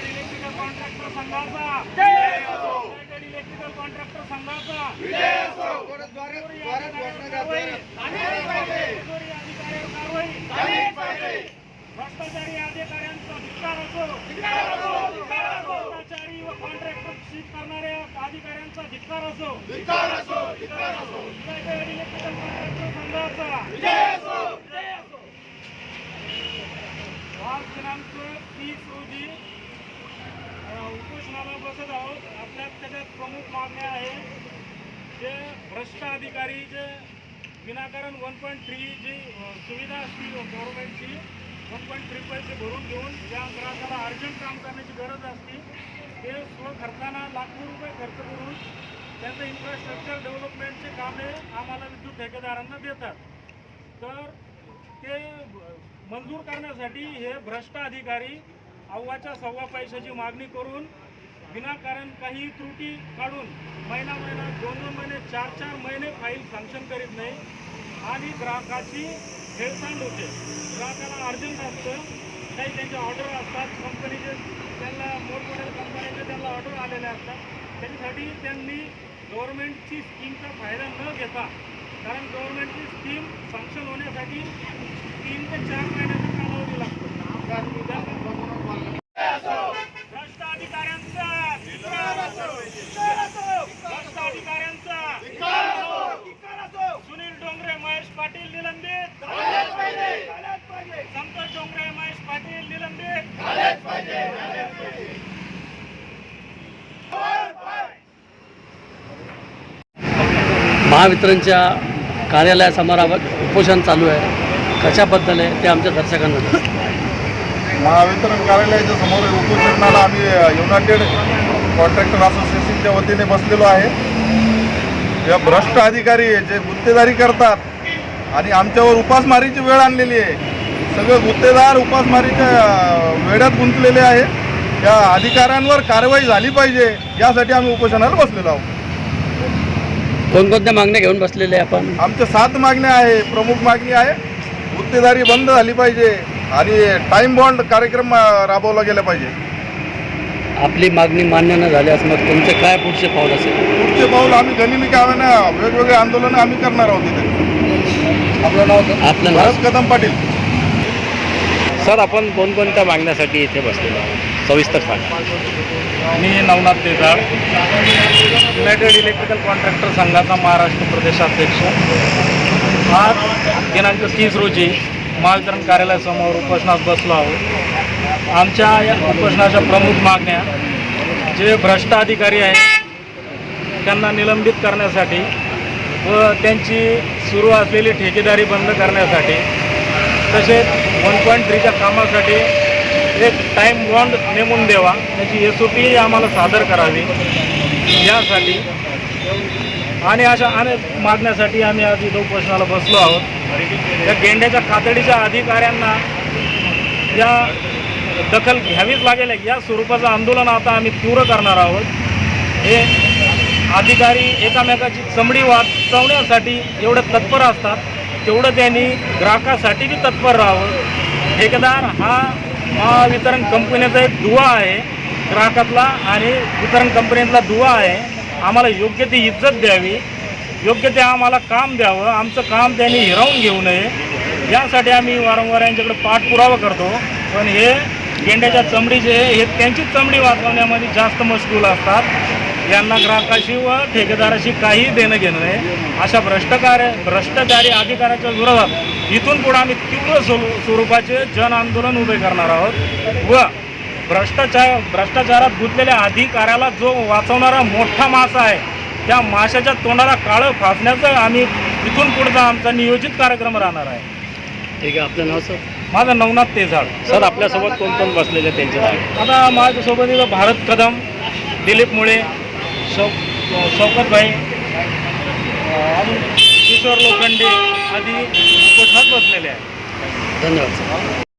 Electrical contractor संघाचा electrical contractor संघाचा भ्रष्टाचारी अधिकाऱ्यांचा असो. भ्रष्टाचारी व कॉन्ट्रॅक्टर सीट करणाऱ्या अधिकाऱ्यांचा असो संघाचा प्रमुख आहे जे भ्रष्ट अधिकारी जे विनाकारण वन पॉईंट थ्री जी सुविधा असतील गव्हर्नमेंटची वन पॉईंट थ्री पैसे भरून घेऊन ज्या ग्राहकाला अर्जंट काम करण्याची गरज असते ते स्वखर्चानं लाखो रुपये खर्च करून त्यांचं इन्फ्रास्ट्रक्चर डेव्हलपमेंटचे कामे आम्हाला विद्युत ठेकेदारांना देतात. तर ते मंजूर करण्यासाठी हे भ्रष्ट अधिकारी अव्वाच्या सव्वा पैशाची मागणी करून विनाकारण काही त्रुटी काढून महिना महिना दोन दोन महिने चार चार महिने फाईल सँक्शन करीत नाही. आणि ग्राहकाची हेळसांड होते. ग्राहकाला अर्जंट असतं. काही त्यांचे ऑर्डर असतात. कंपनीचे त्यांना मोठमोठ्या कंपन्यांचे त्यांना ऑर्डर आलेले असतात. त्याच्यासाठी त्यांनी गव्हर्मेंटची स्कीमचा फायदा न घेता कारण गव्हर्मेंटची स्कीम सँक्शन होण्यासाठी तीन ते चार महिने कालावधी लागतो भ्रष्ट अधिकाऱ्यांचा भ्रष्ट अधिकाऱ्यांचा सुनील डोंगरे महेश पाटील निलंबित संतोष डोंगरे महेश पाटील निलंबित महावितरणच्या कार्यालयासमोर उपोषण चालू आहे. कशाबद्दल आहे ते आमच्या दर्शकांना महावितरण कार्यालयाच्या समोर उपोषणाला आम्ही युनायटेड कॉन्ट्रॅक्टर असोसिएशनच्या वतीने बसलेलो आहे. या भ्रष्ट अधिकारी जे गुत्तेदारी करतात आणि आमच्यावर उपासमारीची वेळ आणलेली आहे. सगळे गुत्तेदार उपासमारीच्या अं, वेड्यात गुंतलेले आहे. या अधिकाऱ्यांवर कारवाई झाली पाहिजे यासाठी आम्ही उपोषणाला बसलेलो आहोत. कोणकोणत्या मागण्या घेऊन बसलेले आहे आपण? आमच्या सात मागण्या आहे प्रमुख मागणी आहे. गुत्तेदारी बंद झाली पाहिजे आणि टाईम बॉन्ड कार्यक्रम राबवला गेला पाहिजे. आपली मागणी मान्य न झाल्यास मग तुमचे काय पुढचे पाऊल असेल? पुढचे पाऊल आम्ही गनिमी काव्यानं वेगवेगळे आंदोलनं आम्ही करणार आहोत इथे. आपलं नाव आपलं नाव कदम पाटील. सर आपण कोणकोणत्या मागण्यासाठी इथे बसलेलो आहोत? सविस्तर सांगा. मी Navnath Desal. United electrical contractor संघाचा महाराष्ट्र प्रदेशाध्यक्ष आज दिनांक तीस रोजी महावितरण कार्यालयासमोर उपोषणात बसलो आहोत. आमच्या या उपोषणाच्या प्रमुख मागण्या जे भ्रष्ट अधिकारी आहेत त्यांना निलंबित करण्यासाठी व त्यांची सुरू असलेली ठेकेदारी बंद करण्यासाठी तसेच वन पॉईंट थ्रीच्या कामासाठी एक टाईम बॉन्ड नेमून द्यावा. त्याची एस ओ पी आम्हाला सादर करावी. यासाठी. आणि अशा अनेक मागण्यासाठी आम्ही आज इथं उपोषणाला बसलो आहोत. या गेंड्याच्या कातडीच्या अधिकाऱ्यांना या दखल घ्यावीच लागेल. या स्वरूपाचं आंदोलन आता आम्ही तीव्र करणार आहोत. हे अधिकारी एकामेकाची चमडी वाचवण्यासाठी एवढं तत्पर असतात. तेवढं त्यांनी ग्राहकासाठी बी तत्पर राहावं. ठेकेदार हा महावितरण कंपनीचा एक दुवा आहे ग्राहकातला आणि वितरण कंपनीतला दुवा आहे. आम्हाला योग्य ती इज्जत द्यावी योग्य ते आम्हाला काम द्यावं आमचं काम त्यांनी हिरावून घेऊ नये. यासाठी आम्ही वारंवार यांच्याकडे पाठपुरावा करतो. पण हे गेंड्याच्या चमडीचे हे त्यांचीच चमडी वाचवण्यामध्ये जास्त मशगूल असतात. यांना ग्राहकाशी व ठेकेदाराशी काही देणं घेणं नाही. अशा भ्रष्टकार भ्रष्टाचारी अधिकाऱ्याच्या विरोधात इथून पुढे आम्ही तीव्र स्वरू स्वरूपाचे जन आंदोलन उभे करणार आहोत. व भ्रष्टाचार भ्रष्टाचारात गुंतलेल्या अधिकाऱ्याला जो वाचवणारा मोठा मासा आहे त्या माशाच्या तोंडाला काळं फासण्याचं आम्ही इथून पुढचा आमचा नियोजित कार्यक्रम राहणार आहे. ठीक आहे आपलं नाव सर? माझं नवनाथ तेजाळ. सर आपल्यासोबत कोण कोण बसलेले त्यांचे नाव आता माझ्यासोबत भारत कदम दिलीप मुळे शौ शौकतभाई अजून किशोर लोखंडे आदी उपोषणात बसलेले आहेत. धन्यवाद